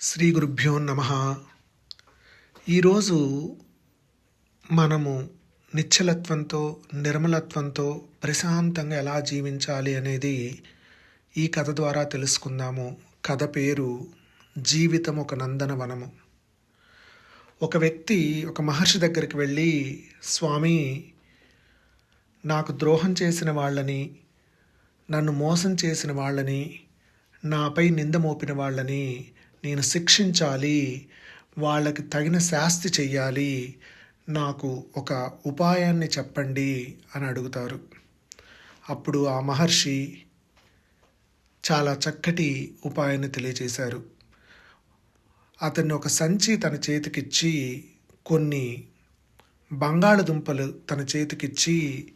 శ్రీ గురుభ్యో నమ. ఈరోజు మనము నిశ్చలత్వంతో నిర్మలత్వంతో ప్రశాంతంగా ఎలా జీవించాలి అనేది ఈ కథ ద్వారా తెలుసుకుందాము. కథ పేరు జీవితం ఒక నందనవనము ఒక వ్యక్తి ఒక మహర్షి దగ్గరికి వెళ్ళి స్వామి నాకు ద్రోహం చేసిన వాళ్ళని నన్ను మోసం చేసిన వాళ్ళని నాపై నింద మోపిన వాళ్ళని నేను శిక్షించాలి వాళ్ళకి తగిన శాస్తి చెయ్యాలి నాకు ఒక ఉపాయాన్ని చెప్పండి అని అడుగుతారు. అప్పుడు ఆ మహర్షి చాలా చక్కటి ఉపాయాన్ని తెలియజేశారు. అతన్ని ఒక సంచి తన చేతికిచ్చి కొన్ని బంగాళదుంపలు తన చేతికిచ్చి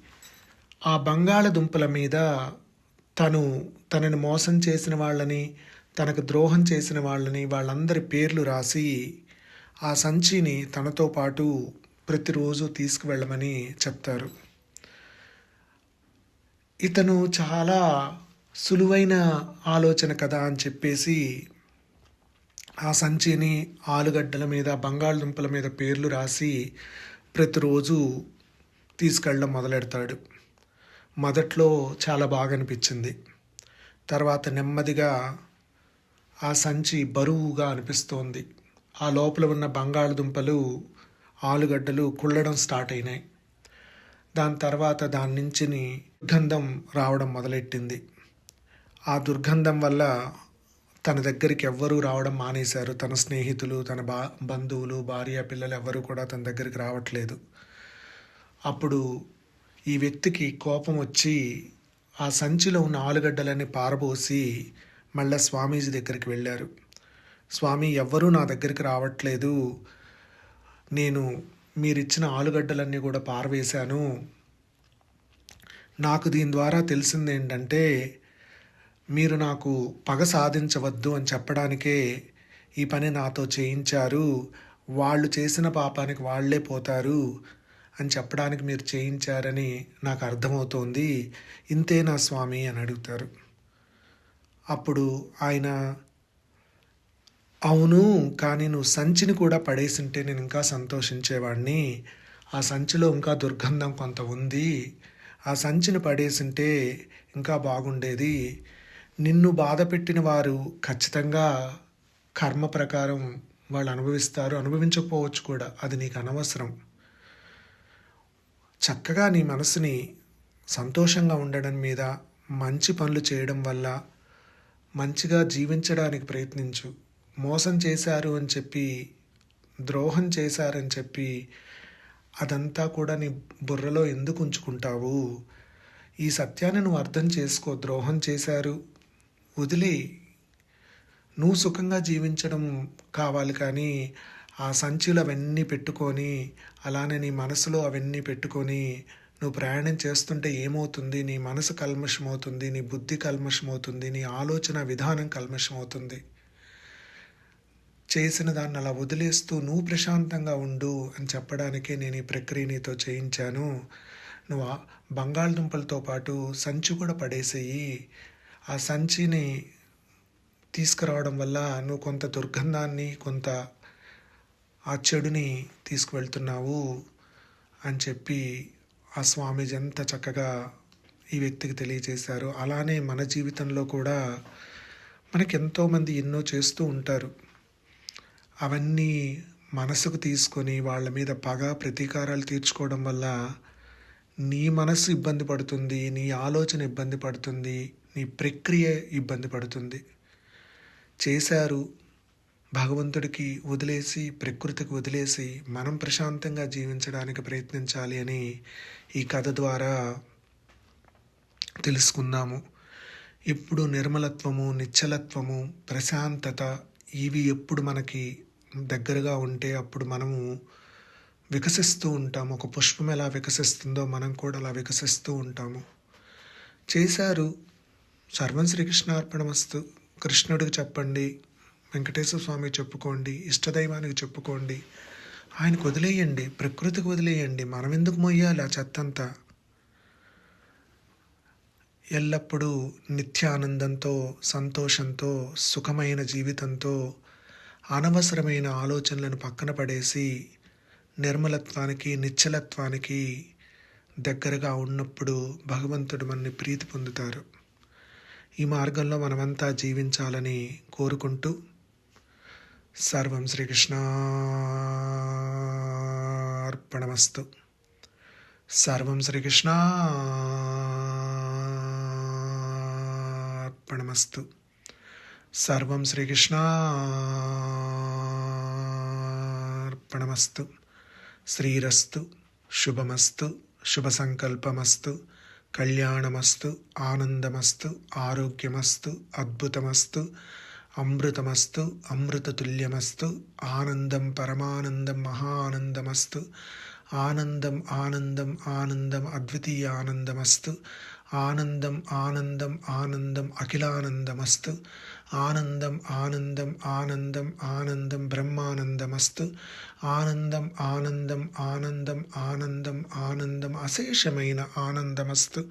ఆ బంగాళదుంపల మీద తను తనని మోసం చేసిన వాళ్ళని తనకు ద్రోహం చేసిన వాళ్ళని వాళ్ళందరి పేర్లు రాసి ఆ సంచిని తనతో పాటు ప్రతిరోజు తీసుకువెళ్ళమని చెప్తారు. ఇతను చాలా సులువైన ఆలోచన కదా అని చెప్పేసి ఆ సంచిని ఆలుగడ్డల మీద బంగాళదుంపల మీద పేర్లు రాసి ప్రతిరోజు తీసుకెళ్ళడం మొదలెడతాడు. మొదట్లో చాలా బాగా అనిపించింది. తర్వాత నెమ్మదిగా ఆ సంచి బరువుగా అనిపిస్తోంది. ఆ లోపల ఉన్న బంగాళదుంపలు ఆలుగడ్డలు కుళ్ళడం స్టార్ట్ అయినాయి. దాని తర్వాత దాని నుంచి దుర్గంధం రావడం మొదలెట్టింది. ఆ దుర్గంధం వల్ల తన దగ్గరికి ఎవ్వరూ రావడం మానేశారు. తన స్నేహితులు తన బా బంధువులు భార్య పిల్లలు ఎవ్వరూ కూడా తన దగ్గరికి రావట్లేదు. అప్పుడు ఈ వ్యక్తికి కోపం వచ్చి ఆ సంచిలో ఉన్న ఆలుగడ్డలన్నీ పారబోసి మళ్ళా స్వామీజీ దగ్గరికి వెళ్ళారు. స్వామి ఎవ్వరూ నా దగ్గరికి రావట్లేదు. నేను మీరిచ్చిన ఆలుగడ్డలన్నీ కూడా పారవేశాను. నాకు దీని ద్వారా తెలిసింది ఏంటంటే మీరు నాకు పగ సాధించవద్దు అని చెప్పడానికే ఈ పని నాతో చేయించారు. వాళ్ళు చేసిన పాపానికి వాళ్ళే పోతారు అని చెప్పడానికి మీరు చేయించారని నాకు అర్థమవుతోంది. ఇంతే నా స్వామి అని అడుగుతారు. అప్పుడు ఆయన అవును కానీ నువ్వు సంచిని కూడా పడేసింటే నేను ఇంకా సంతోషించేవాడిని ఆ సంచిలో ఇంకా దుర్గంధం కొంత ఉంది. ఆ సంచిని పడేసింటే ఇంకా బాగుండేది. నిన్ను బాధ పెట్టిన వారు ఖచ్చితంగా కర్మ ప్రకారం వాళ్ళు అనుభవిస్తారు. అనుభవించకపోవచ్చు కూడా. అది నీకు అనవసరం. చక్కగా నీ మనసుని సంతోషంగా ఉండడం మీద మంచి పనులు చేయడం వల్ల మంచిగా జీవించడానికి ప్రయత్నించు. మోసం చేశారు అని చెప్పి ద్రోహం చేశారని చెప్పి అదంతా కూడా నీ బుర్రలో ఎందుకు ఉంచుకుంటావు? ఈ సత్యాన్ని నువ్వు అర్థం చేసుకో. ద్రోహం చేశారు. వదిలే. నువ్వు సుఖంగా జీవించడం కావాలి కానీ ఆ సంచులు అవన్నీ పెట్టుకొని అలానే నీ మనసులో అవన్నీ పెట్టుకొని నువ్వు ప్రయాణం చేస్తుంటే ఏమవుతుంది? నీ మనసు కల్మషమవుతుంది నీ బుద్ధి కల్మషం అవుతుంది నీ ఆలోచన విధానం కల్మషమవుతుంది. చేసిన దాన్ని అలా వదిలేస్తూ నువ్వు ప్రశాంతంగా ఉండు అని చెప్పడానికే నేను ఈ ప్రక్రియ నీతో చేయించాను. నువ్వు బంగాళదుంపలతో పాటు సంచి కూడా పడేసేయి. ఆ సంచిని తీసుకురావడం వల్ల నువ్వు కొంత దుర్గంధాన్ని కొంత ఆ చెడుని తీసుకువెళ్తున్నావు అని చెప్పి ఆ స్వామీజీ ఎంత చక్కగా ఈ వ్యక్తికి తెలియజేశారు అలానే మన జీవితంలో కూడా మనకి ఎంతోమంది ఎన్నో చేస్తూ ఉంటారు. అవన్నీ మనసుకు తీసుకొని వాళ్ళ మీద పగ ప్రతీకారాలు తీర్చుకోవడం వల్ల నీ మనసు ఇబ్బంది పడుతుంది నీ ఆలోచన ఇబ్బంది పడుతుంది నీ ప్రక్రియ ఇబ్బంది పడుతుంది. చేశారు భగవంతుడికి వదిలేసి ప్రకృతికి వదిలేసి మనం ప్రశాంతంగా జీవించడానికి ప్రయత్నించాలి అని ఈ కథ ద్వారా తెలుసుకుందాము. ఎప్పుడు నిర్మలత్వము నిశ్చలత్వము ప్రశాంతత ఇవి ఎప్పుడు మనకి దగ్గరగా ఉంటే అప్పుడు మనము వికసిస్తూ ఉంటాము. ఒక పుష్పం ఎలా వికసిస్తుందో మనం కూడా అలా వికసిస్తూ ఉంటాము. చేశారు సర్వం శ్రీకృష్ణార్పణమస్తు. కృష్ణుడికి చెప్పండి వెంకటేశ్వర స్వామి చెప్పుకోండి ఇష్టదైవానికి చెప్పుకోండి ఆయనకు వదిలేయండి ప్రకృతికి వదిలేయండి. మనం ఎందుకు మొయ్యాలి ఆ చెత్తంతా? ఎల్లప్పుడూ నిత్యానందంతో సంతోషంతో సుఖమైన జీవితంతో అనవసరమైన ఆలోచనలను పక్కన పడేసి నిర్మలత్వానికి నిశ్చలత్వానికి దగ్గరగా ఉన్నప్పుడు భగవంతుడు మనని ప్రీతి పొందుతారు. ఈ మార్గంలో మనమంతా జీవించాలని కోరుకుంటూ సర్వం శ్రీకృష్ణార్పణమస్తు. సర్వం శ్రీకృష్ణార్పణమస్తు. సర్వం శ్రీకృష్ణార్పణమస్తు. శ్రీరస్తు శుభమస్తు శుభ సంకల్పమస్తు కళ్యాణమస్తు ఆనందమస్తు ఆరోగ్యమస్తు అద్భుతమస్తు అమృతమస్తు అమృతతుల్యమస్తు ఆనందం పరమానందం మహానందమస్తు ఆనందం ఆనందం ఆనందం అద్వితీయ ఆనందమస్తు ఆనందం ఆనందం ఆనందం అఖిలానందమస్తు ఆనందం ఆనందం ఆనందం ఆనందం బ్రహ్మానందమస్తు ఆనందం ఆనందం ఆనందం ఆనందం ఆనందం అశేషమైన ఆనందమస్తు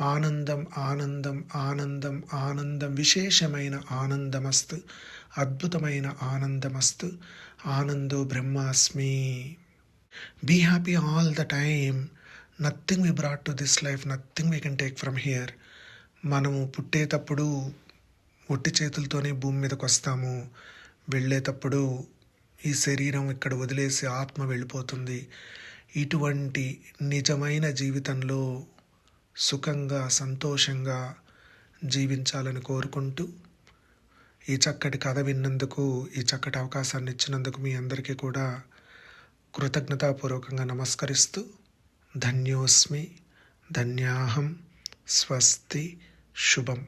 ఆనందం ఆనందం ఆనందం ఆనందం విశేషమైన ఆనందమస్తు అద్భుతమైన ఆనందమస్తు ఆనందో బ్రహ్మాస్మి. Be happy all the time nothing we brought to this life nothing we can take from here మనము పుట్టేటప్పుడు ఒట్టి చేతులతోనే భూమి మీదకి వస్తాము. వెళ్ళేటప్పుడు ఈ శరీరం ఇక్కడ వదిలేసి ఆత్మ వెళ్ళిపోతుంది. ఇటువంటి నిజమైన జీవితంలో సుఖంగా సంతోషంగా జీవించాలని కోరుకుంటూ ఈ చక్కటి కథ విన్నందుకు ఈ చక్కటి అవకాశాన్ని ఇచ్చినందుకు మీ అందరికీ కూడా కృతజ్ఞతాపూర్వకంగా నమస్కరిస్తూ ధన్యోస్మి ధన్యాహం స్వస్తి శుభం.